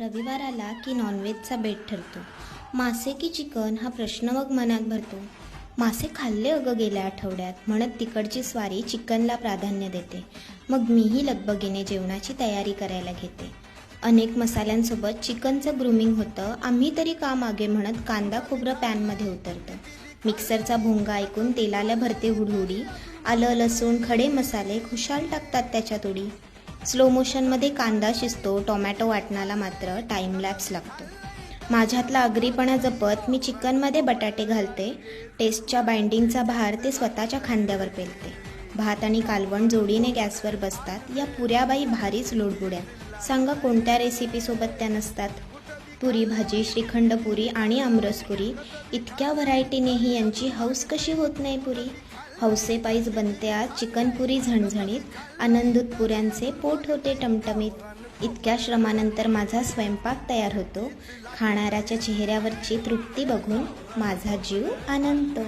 रविवार आला की नॉनव्हेजचा बेट ठरतो. मासे की चिकन हा प्रश्न मग मनात भरतो. मासे खाल्ले अगं गेल्या आठवड्यात म्हणत तिकडची स्वारी चिकनला प्राधान्य देते. मग मीही लगबगीने जेवणाची तयारी करायला घेते. अनेक मसाल्यांसोबत चिकनचं ग्रूमिंग होतं आम्ही तरी का मागे म्हणत कांदा खोबरं पॅनमध्ये उतरतं. मिक्सरचा भोंगा ऐकून तेलाला भरते हुडहुडी आलं लसूण खडे मसाले खुशाल टाकतात त्याच्यात उडी स्लो मोशनमध्ये कांदा शिजतो टोमॅटो वाटणाला मात्र टाईम लॅप्स लागतो. माझ्यातला अग्रीपणा जपत मी चिकनमध्ये बटाटे घालते. टेस्टच्या बाइंडिंगचा भार ते स्वतःच्या खांद्यावर पेलते. भात आणि कालवण जोडीने गॅसवर बसतात. या पुऱ्याबाई भारीच लोडबुड्या सांगा कोणत्या रेसिपीसोबत त्या नसतात? पुरी भाजी श्रीखंड पुरी आणि आमरसपुरी इतक्या व्हरायटीनेही यांची हौस कशी होत नाही पुरी? हौसेपाईज बनते आज चिकनपुरी झणझणीत आनंदूत पुऱ्यांचे पोट होते टमटमीत. इतक्या श्रमानंतर माझा स्वयंपाक तयार होतो. खाणाऱ्याच्या चेहऱ्यावरची तृप्ती बघून माझा जीव आनंदतो.